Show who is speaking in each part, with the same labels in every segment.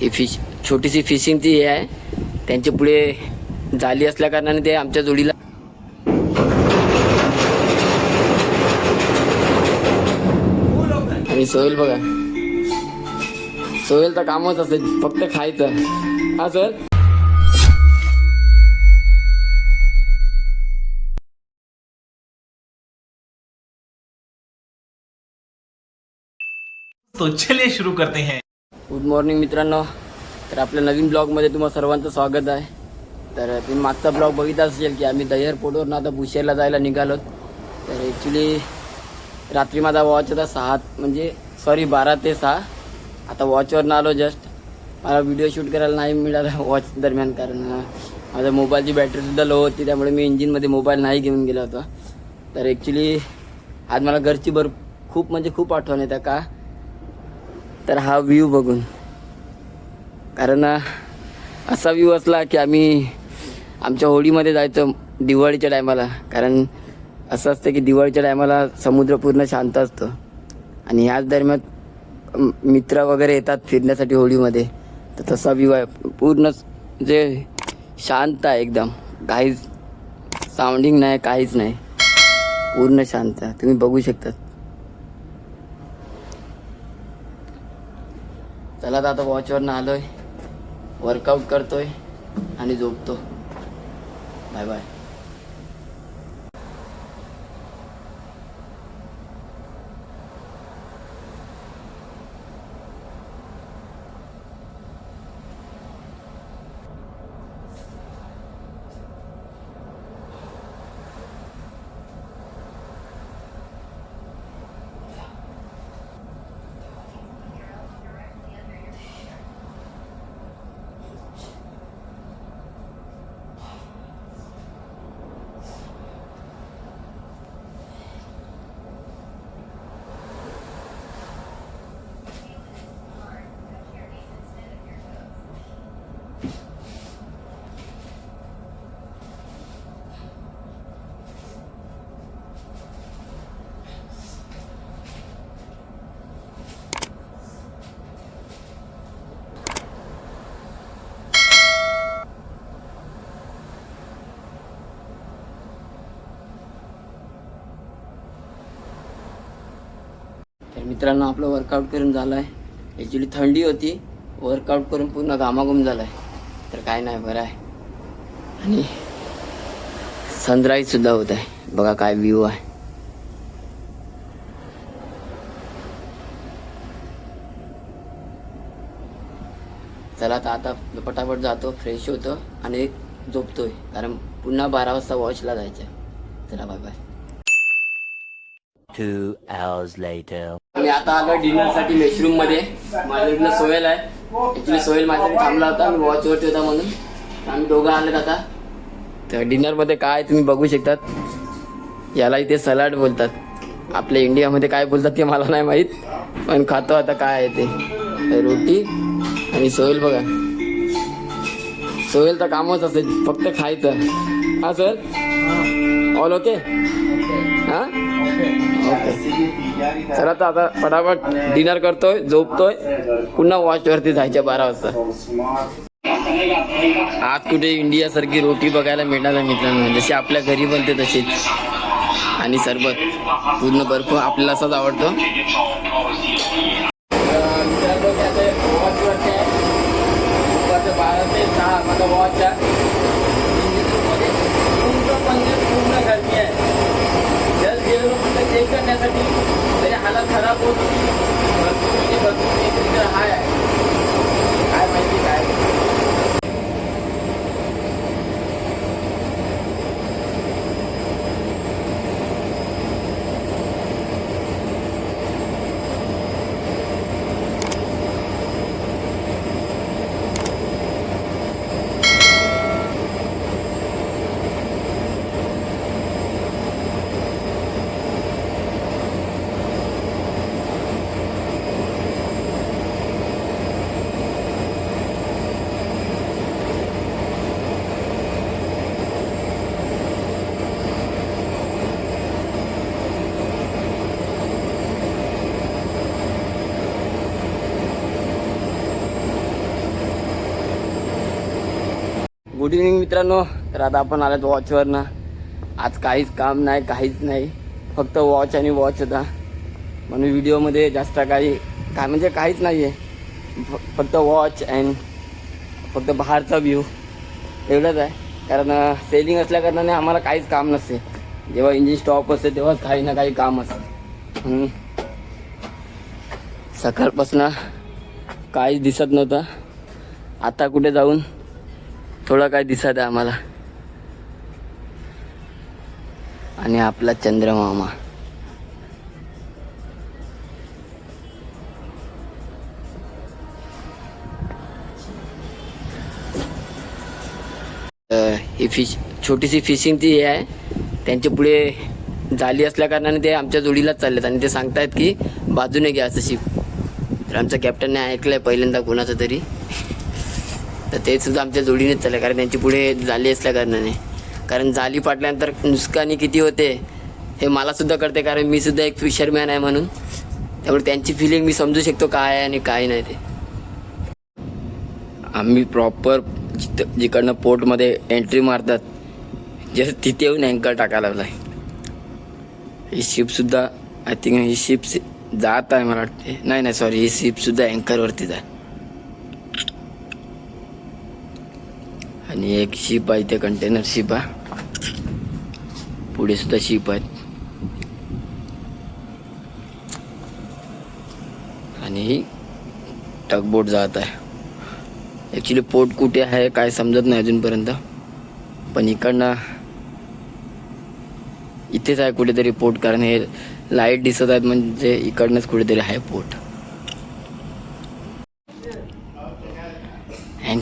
Speaker 1: ही fish छोटीशी फिशिंगची हे आहे. त्यांच्या पुढे जाली असल्या कारणाने ते आमच्या जोडीला आणि सोहेल बघा. सोहेल तर कामच असेल फक्त खायचं. हा सर
Speaker 2: तो चलिए शुरू करते हैं।
Speaker 1: गुड मॉर्निंग मित्रांनो. तर आपल्या नवीन ब्लॉगमध्ये तुम्हा सर्वांचं स्वागत आहे. तर तुम्ही मागचा ब्लॉग बघितला असेल की आम्ही दह्यार पोटवरून आता भुशेरला जायला निघालो तर ॲक्च्युली रात्री माझा वॉच होता सहा म्हणजे सॉरी बारा ते सहा. आता वॉचवरनं आलो जस्ट मला व्हिडिओ शूट करायला नाही मिळाला वॉच दरम्यान कारण माझ्या मोबाईलची बॅटरीसुद्धा लो होती त्यामुळे मी इंजिनमध्ये मोबाईल नाही घेऊन गेला होता. तर ॲक्च्युली आज मला घरची भर खूप म्हणजे खूप आठवण येतं का? तर हा व्ह्यू बघून. कारण असा व्ह्यू असला की आम्ही आमच्या होळीमध्ये जायचो दिवाळीच्या टायमाला कारण असं असतं की दिवाळीच्या टायमाला समुद्र पूर्ण शांत असतो. आणि ह्याच दरम्यान मित्र वगैरे येतात फिरण्यासाठी होळीमध्ये. तर तसा व्ह्यू आहे. पूर्ण जे शांत आहे एकदम. काहीच साऊंडिंग नाही काहीच नाही. पूर्ण शांत. आहे तुम्ही बघू शकता. चला तर आता वॉचवरनं आलोय. वर्कआउट करतोय आणि झोपतो. बाय बाय मित्रांनो आपलं वर्कआउट करून झालं आहे ॲक्च्युली थंडी होती. वर्कआउट करून पूर्ण घामाघूम झाला आहे तर काय नाही बरं आहे. आणि सनराईजसुद्धा होत आहे. बघा काय व्ह्यू आहे. चला तर आता पटापट जातो फ्रेश होतो आणि झोपतोय. कारण पुन्हा बारा वाजता वॉचला जायचं आहे चला बाय बाय
Speaker 3: आणि
Speaker 1: मी आता आलो डिनरसाठी मेशरूममध्ये मेशरूममध्ये. माझ्याकडनं सोहेल आहे. ऍक्च्युली सोहेल माझ्यासाठी थांबला होता. मी वॉच वरती होता म्हणून. आम्ही दोघं आलेत आता. तर डिनरमध्ये काय तुम्ही बघू शकतात. याला इथे सलाड बोलतात. आपल्या इंडियामध्ये काय बोलतात ते मला नाही माहीत. पण खातो आता काय आहे ते. रोटी आणि सोहेल बघा. सोहेल तर कामच असेल. फक्त खायचं. हा सर ऑल ओके हां ओके चला तर आता फटाफट डिनर करतोय झोपतोय. पुन्हा वॉच वरती जायच्या बारा वाजता. आज कुठे इंडिया सारखी रोटी बघायला मिळणार नाही मित्रांनो. जशी आपल्या घरी बनते तशीच. आणि सरबत. पूर्ण बर्फ आपल्याला असाच आवडतो. बारा ते सहा. माझा वॉच आहे पूर्ण म्हणजे पूर्ण गरमी आहे जस्ट गेलो फक्त चेक करण्यासाठी तरी हालत खराब होत होती भरपूर म्हणजे भरपूर टेम्परेचर हाय आहे काय माहिती काय गुड इव्हनिंग मित्रांनो. तर आता आपण आल्यात वॉचवर ना आज काहीच काम नाही काहीच नाही. फक्त वॉच आणि वॉच होता. म्हणून व्हिडिओमध्ये जास्त काही काय म्हणजे काहीच नाही आहे फ फक्त वॉच अँड फक्त बाहेरचा व्ह्यू एवढंच आहे. कारण सेलिंग असल्या कारणाने आम्हाला काहीच काम नसते. जेव्हा इंजिन स्टॉप असते तेव्हाच काही ना काही काम असते. म्हणून सकाळपासून काहीच दिसत नव्हतं. आता कुठे जाऊन थोडा काय दिसत आहे आम्हाला. आणि आपला चंद्रमामा. ही फिश छोटीशी फिशिंगची हे आहे. त्यांच्या पुढे जाली असल्या कारणाने ते आमच्या जोडीलाच चाललेत आणि ते सांगतायत की बाजूने घ्या असं शिप तर आमचा कॅप्टनने ऐकलंय पहिल्यांदा कोणाचं तरी. तर ते सुद्धा आमच्या जोडीनेच चाललं कारण त्यांची पुढे जाली असल्या कारणाने. कारण जाली पाटल्यानंतर नुकसानी किती होते हे मला सुद्धा कळते कारण मी सुद्धा एक फिशरमॅन आहे म्हणून. त्यामुळे त्यांची फिलिंग मी समजू शकतो काय आहे आणि काय नाही ते. आम्ही प्रॉपर जिथं जिकडनं पोर्टमध्ये एंट्री मारतात जस्ट तिथे येऊन अँकर टाकायला आहे ही शिपसुद्धा आय थिंक ही शिप जात आहे मला वाटते नाही नाही सॉरी ही शिपसुद्धा अँकरवरती जाय आणि एक शिप आहे इथे कंटेनर शिप आहे. पुढे सुद्धा शिप आहेत. आणि ही टकबोट जात आहे. ॲक्च्युली पोर्ट कुठे आहे काय समजत नाही अजूनपर्यंत. पण इकडनं इथेच आहे कुठेतरी पोर्ट कारण हे लाइट दिसत आहेत म्हणजे इकडनंच कुठेतरी आहे पोर्ट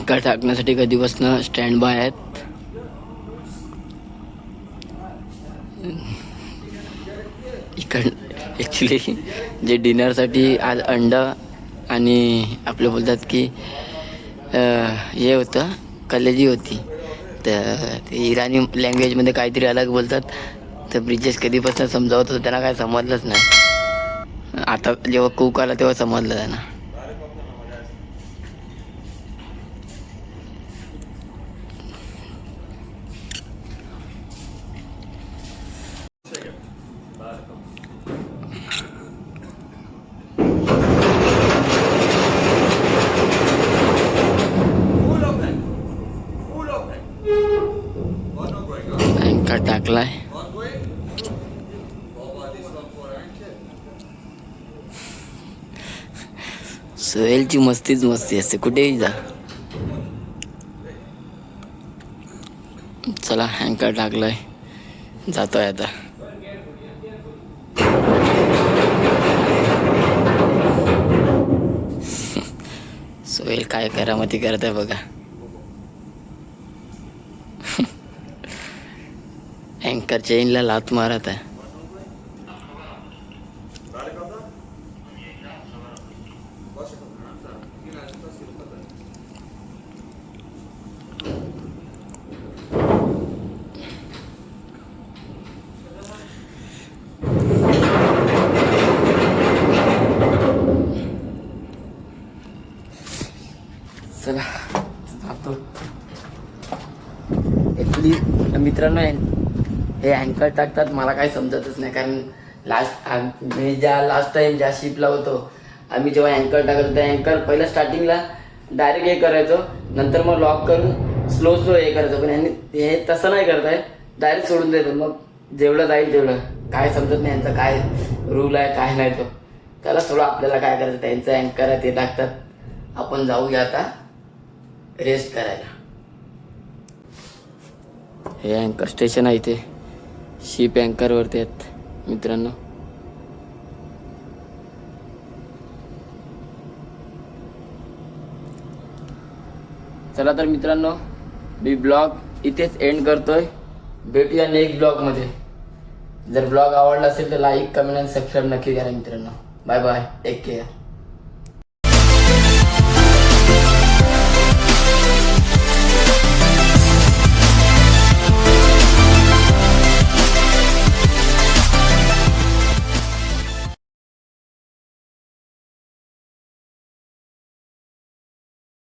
Speaker 1: अँकर टाकण्यासाठी कधीपासून स्टँड बाय आहेत. इकड ॲक्च्युली जे डिनरसाठी आज अंड आणि आपलं बोलतात की हे होतं कलेजी होती. तर ते इराणी लँग्वेजमध्ये काहीतरी अलग बोलतात. तर ब्रिजेश कधीपासून समजावत होतं त्यांना काय समजलंच नाही. आता जेव्हा कुक आला तेव्हा समजलं त्यांना. अँकर टाकलाय? सोहेलची मस्तीच मस्ती असते. कुठेही जा. चला हँकर टाकलाय. जातोय आता. सोहेल काय करामती करत आहे बघा. अँकर चेनला लात मारत आहे चला जातो. ॲक्च्युली मित्रांनो हे अँकर टाकतात मला काही समजतच नाही. कारण लास्ट मी ज्या लास्ट टाईम ज्या शिपला होतो आम्ही जेव्हा अँकर टाकत होतो अँकर पहिलं स्टार्टिंगला डायरेक्ट हे करायचो. नंतर मग लॉक करून स्लो स्लो हे करायचो. पण यांनी हे तसं नाही करत आहे. डायरेक्ट सोडून देतो मग जेवढं जाईल तेवढं. काय समजत नाही यांचा काय रूल आहे काय नाही तो. त्याला सोडा आपल्याला काय करायचं? त्यांचं अँकर आहे ते टाकतात. आपण जाऊया आता रेस्ट करायला. हे अँकर स्टेशन आहे इथे. शिप अँकरवरती आहेत मित्रांनो. चला तर मित्रांनो मी ब्लॉग इथेच एंड करतोय. भेटूया नेक्स्ट ब्लॉगमध्ये जर ब्लॉग आवडला असेल तर लाईक कमेंट आणि सबस्क्राईब नक्की करा मित्रांनो. Bye bye take care